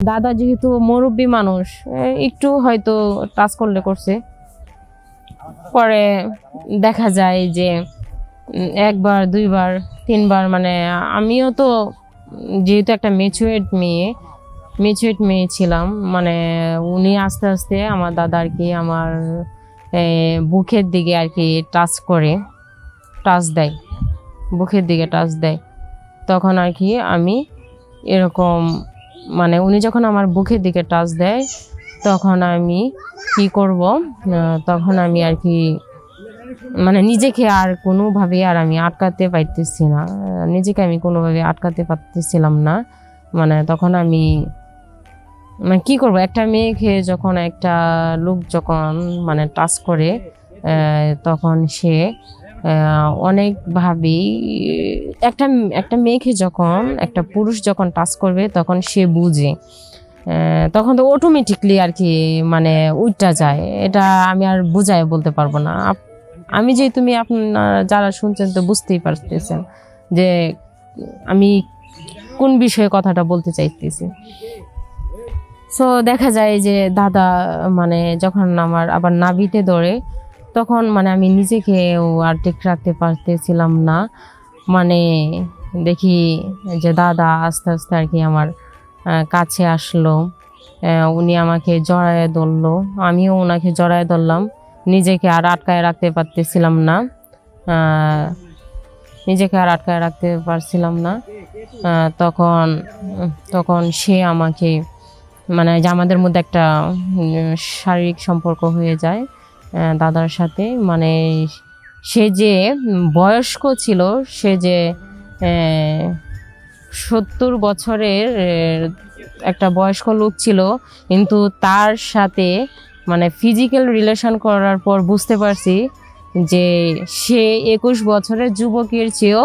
দাদা যেহেতু মুরব্বী মানুষ একটু হয়তো টাচ করলে করছে। পরে দেখা যায় যে একবার, দুইবার, তিনবার মানে আমিও তো যেহেতু একটা মেচুয়েট মেয়ে মেচুয়েট মেয়ে ছিলাম মানে উনি আস্তে আস্তে আমার দাদা আর কি আমার বুকের দিকে আর কি টাচ করে টাচ দেয়। বুকের দিকে টাচ দেয়। তখন আর কি আমি এরকম মানে উনি যখন আমার বুকের দিকে টাচ দেয়, তখন আমি কি করব? তখন আমি আর কি মানে নিজেকে আর কোনোভাবে আর আমি আটকাতে পারতেছি না। নিজেকে আমি কোনোভাবে আটকাতে পারতেছিলাম না। মানে তখন আমি মানে কি করব? একটা মেয়েকে যখন একটা লোক যখন মানে টাচ করে তখন সে অনেকভাবেই একটা একটা মেয়েকে যখন, একটা পুরুষ যখন টাচ করবে, তখন সে বুঝে। তখন তো অটোমেটিকলি আর কি মানে উইটা যায়। এটা আমি আর বুঝাই বলতে পারব না। আমি যে তুমি আপনার যারা শুনছেন তো বুঝতেই পারতেছেন যে আমি কোন বিষয়ে কথাটা বলতে চাইতেছি। সো দেখা যায় যে দাদা মানে যখন আমার আবার নাভিতে ধরে তখন মানে আমি নিজেকে আর ঠিক রাখতে পারতেছিলাম না। মানে দেখি যে দাদা আস্তে আস্তে আর কি আমার কাছে আসলো। উনি আমাকে জড়ায় ধরলো। আমিও ওনাকে জড়ায় ধরলাম। নিজেকে আর আটকায় রাখতে পারতেছিলাম না। নিজেকে আর আটকায় রাখতে পারছিলাম না। তখন তখন সে আমাকে মানে যে আমাদের মধ্যে একটা শারীরিক সম্পর্ক হয়ে যায়। দাদার সাথে। মানে সে যে বয়স্ক ছিল, সে যে সত্তর বছরের একটা বয়স্ক লোক ছিল, কিন্তু তার সাথে মানে ফিজিক্যাল রিলেশন করার পর বুঝতে পারছি যে সে একুশ বছরের যুবকের চেয়েও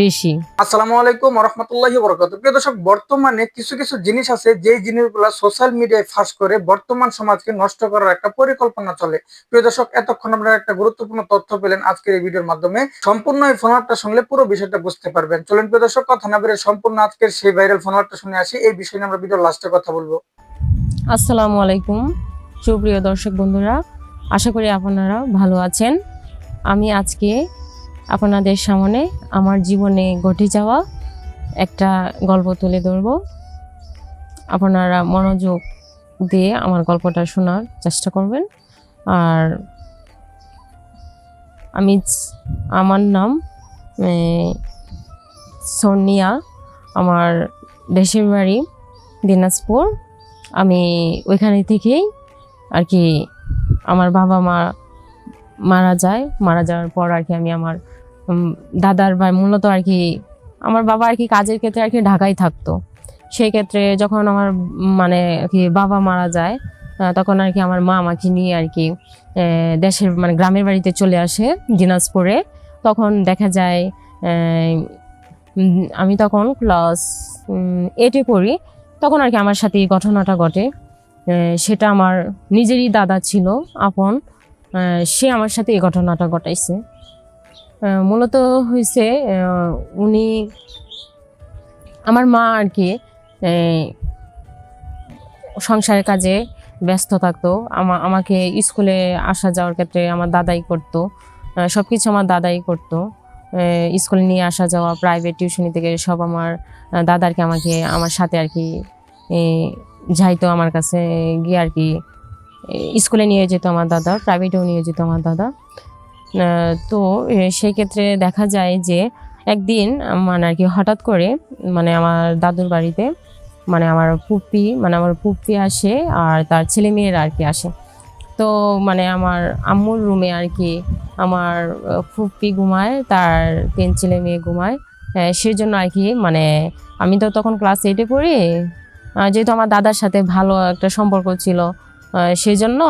বেশি। আসসালামু আলাইকুম রহমতুল্লাহি বরকত প্রিয় দর্শক বর্তমানে কিছু কিছু জিনিস আছে যে জিনিসগুলো সোশ্যাল মিডিয়ায় ফাঁস করে বর্তমান সমাজকে নষ্ট করার একটা পরিকল্পনা চলে। প্রিয় দর্শক এতক্ষণ আপনারা একটা গুরুত্বপূর্ণ তথ্য পেলেন আজকের এই ভিডিওর মাধ্যমে। সম্পূর্ণ এই ফোনারটা শুনলে পুরো বিষয়টা বুঝতে পারবেন। চলেন প্রিয় দর্শক কথা না বেড়ে সম্পূর্ণ আজকের সেই ভাইরাল ফোনারটা শুনে আসি। এই বিষয়ে আমরা ভিডিওর লাস্টে কথা বলব। আসসালামু আলাইকুম। সুপ্রিয় দর্শক বন্ধুরা আশা করি আপনারা ভালো আছেন। আমি আজকে আপনাদের সামনে আমার জীবনে ঘটে যাওয়া একটা গল্প তুলে ধরব। আপনারা মনোযোগ দিয়ে আমার গল্পটা শোনার চেষ্টা করবেন। আর আমি আমার নাম সোনিয়া। আমার দেশের বাড়ি দিনাজপুর। আমি ওইখানে থেকেই আর কি আমার বাবা মা মারা যায়। মারা যাওয়ার পর আর কি আমি আমার দাদার বা মূলত আর কি, আমার বাবা আর কি কাজের ক্ষেত্রে আর কি ঢাকায় থাকতো। সেই ক্ষেত্রে যখন আমার মানে কি বাবা মারা যায় তখন আর কি আমার মা আমাকে নিয়ে আর কি দেশের মানে গ্রামের বাড়িতে চলে আসে দিনাজপুরে। তখন দেখা যায় আমি তখন ক্লাস এইটে পড়ি। তখন আর কি আমার সাথে এই ঘটনাটা ঘটে। সেটা আমার নিজেরই দাদা ছিল, আপন। সে আমার সাথে এই ঘটনাটা ঘটাইছে। মূলত হয়েছে উনি আমার মা আর কি সংসারের কাজে ব্যস্ত থাকতো, আমা, আমাকে স্কুলে আসা যাওয়ার ক্ষেত্রে আমার দাদাই করতো সব কিছু আমার দাদাই করতো স্কুলে নিয়ে আসা যাওয়া প্রাইভেট টিউশনি থেকে সব আমার দাদারকে আমাকে, আমার সাথে আর কি যাইতো আমার কাছে গিয়ে আর কি স্কুলে নিয়ে যেত আমার দাদা প্রাইভেটেও নিয়ে যেত আমার দাদা। তো সেই ক্ষেত্রে দেখা যায় যে একদিন মানে আর কি হঠাৎ করে মানে আমার দাদুর বাড়িতে মানে আমার পুপ্পি মানে আমার পুপ্পি আসে আর তার ছেলে মেয়েরা আর কি আসে। তো মানে আমার আম্মুর রুমে আর কি আমার ফুপ্পি ঘুমায়, তার তিন ছেলে মেয়ে ঘুমায় সেই জন্য আর কি মানে আমি তো তখন ক্লাস এইটে পড়ি। যেহেতু আমার দাদার সাথে ভালো একটা সম্পর্ক ছিল সেই জন্য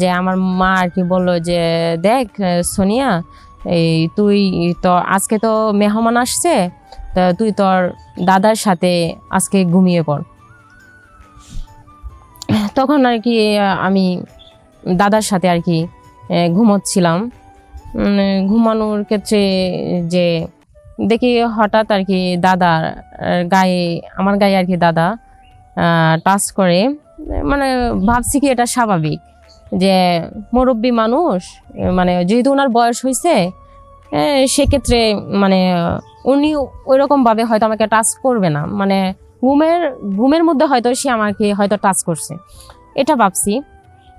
যে আমার মা আর কি বলল যে, দেখ সোনিয়া, এই তুই তো আজকে তো মেহমান আসছে, তা তুই তোর দাদার সাথে আজকে ঘুমিয়ে পড়। তখন আর কি আমি দাদার সাথে আর কি ঘুমোচ্ছিলাম। ঘুমানোর ক্ষেত্রে যে দেখি হঠাৎ আর কি দাদা গায়ে, আমার গায়ে আর কি দাদা টাচ করে মানে ভাবছি কি এটা স্বাভাবিক। যে মুরব্বী মানুষ মানে যেহেতু ওনার বয়স হয়েছে সেক্ষেত্রে মানে উনি ওইরকম ভাবে হয়তো আমাকে টাচ করবে না। মানে ঘুমের ঘুমের মধ্যে হয়তো সে আমাকে হয়তো টাচ করছে। এটা ভাবছি।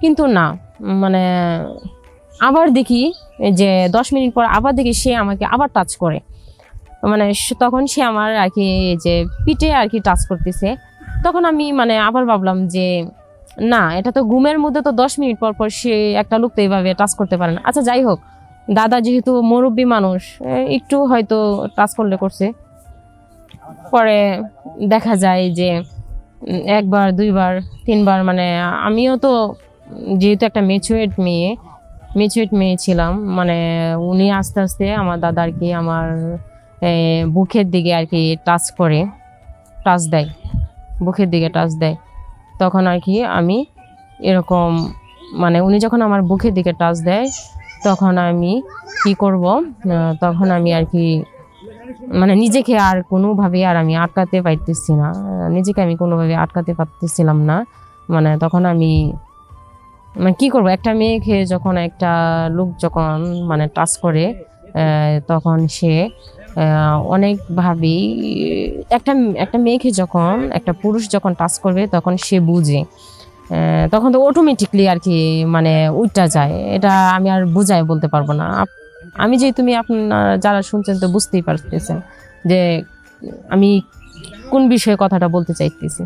কিন্তু না মানে আবার দেখি যে দশ মিনিট পর আবার দেখি সে আমাকে আবার টাচ করে। মানে তখন সে আমার আর কি যে পিঠে আর কি টাচ করতেছে। তখন আমি মানে আবার ভাবলাম যে না, এটা তো ঘুমের মধ্যে তো দশ মিনিট পর পর সে একটা লোক তো এইভাবে টাচ করতে পারে না। আচ্ছা যাই হোক, দাদা যেহেতু মুরব্বী মানুষ একটু হয়তো টাচ করলে করছে। পরে দেখা যায় যে একবার, দুইবার, তিনবার মানে আমিও তো যেহেতু একটা মেচুয়েট মেয়ে মেচুয়েট মেয়ে ছিলাম মানে উনি আস্তে আস্তে আমার দাদা আর কি আমার বুকের দিকে আর কি টাচ করে টাচ দেয়, বুকের দিকে টাচ দেয়। তখন আর কি আমি এরকম মানে উনি যখন আমার বুকের দিকে টাচ দেয়, তখন আমি কি করব তখন আমি আর কি মানে নিজেকে আর কোনোভাবে আর আমি আটকাতে পারতেছি না। নিজেকে আমি কোনোভাবে আটকাতে পারতেছিলাম না। মানে তখন আমি মানে কি করব, একটা মেয়েকে যখন একটা লোক যখন মানে টাচ করে তখন সে অনেকভাবেই একটা একটা মেয়েকে যখন, একটা পুরুষ যখন টাচ করবে, তখন সে বুঝে। তখন তো অটোমেটিকলি আর কি মানে উঠটা যায়। এটা আমি আর বুঝাই বলতে পারব না। আমি যে তুমি আপনার, যারা শুনছেন তো বুঝতেই পারতেছেন যে আমি কোন বিষয়ে কথাটা বলতে চাইতেছি।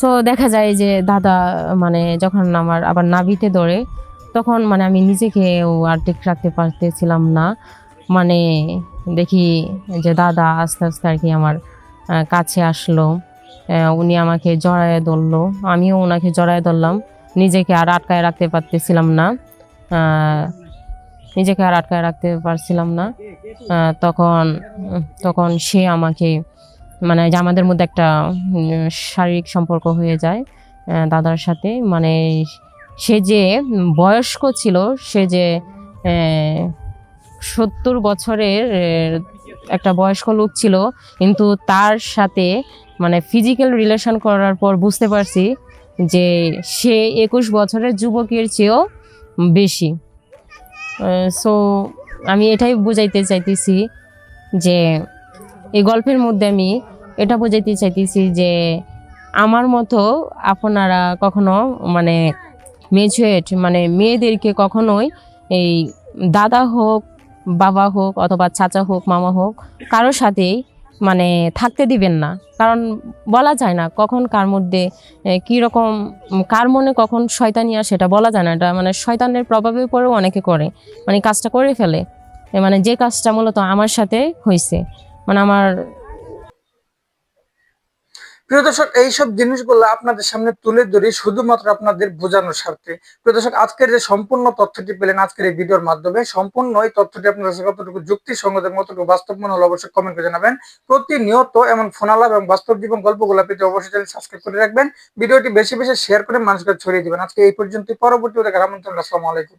সো দেখা যায় যে দাদা মানে যখন আমার আবার নাভিতে ধরে, তখন মানে আমি নিজেকে আর ঠিক রাখতে পারতেছিলাম না। মানে দেখি যে দাদা আস্তে আস্তে আর কি আমার কাছে আসলো। উনি আমাকে জড়ায় ধরলো। আমিও ওনাকে জড়ায় ধরলাম। নিজেকে আর আটকায় রাখতে পারতেছিলাম না। নিজেকে আর আটকায় রাখতে পারছিলাম না। তখন তখন সে আমাকে মানে যে আমাদের মধ্যে একটা শারীরিক সম্পর্ক হয়ে যায় দাদার সাথে। মানে সে যে বয়স্ক ছিল, সে যে সত্তর বছরের একটা বয়স্ক লোক ছিল, কিন্তু তার সাথে মানে ফিজিক্যাল রিলেশন করার পর বুঝতে পারছি যে সে একুশ বছরের যুবকের চেয়েও বেশি। সো আমি এটাই বুঝাইতে চাইতেছি যে, এই গল্পের মধ্যে আমি এটা বোঝাইতে চাইতেছি যে, আমার মতো আপনারা কখনো মানে মেচুয়েট মানে মেয়েদেরকে কখনোই এই দাদা হোক বাবা হোক অথবা চাচা হোক, মামা হোক, কারোর সাথেই মানে থাকতে দিবেন না। কারণ বলা যায় না কখন কার মধ্যে কীরকম কার মনে কখন শয়তানি আর সেটা বলা যায় না। এটা মানে শয়তানের প্রভাবের পরেও অনেকে করে মানে কাজটা করে ফেলে। মানে যে কাজটা মূলত আমার সাথে হয়েছে মানে আমার প্রিয় দর্শক, এইসব জিনিসগুলো আপনাদের সামনে তুলে ধরি শুধুমাত্র আপনাদের বোঝানোর স্বার্থে। প্রিয় দর্শক, আজকের যে সম্পূর্ণ তথ্যটি পেলেন আজকের এই ভিডিওর মাধ্যমে, সম্পূর্ণ এই তথ্যটি আপনাদের কাছে কতটুকু যুক্তি সঙ্গত কতটুকু বাস্তব মনে হলো অবশ্যই কমেন্ট করে জানাবেন। প্রতিনিয়ত এমন ফোনালাপ এবং বাস্তব জীবন গল্পগুলো পেতে অবশ্যই চ্যানেল সাবস্ক্রাইব করে রাখবেন। ভিডিওটি বেশি বেশি শেয়ার করে মানুষকে ছড়িয়ে দিবেন। আজকে এই পর্যন্ত পরবর্তী দেখার আমন্ত্রণ আলাইকুম।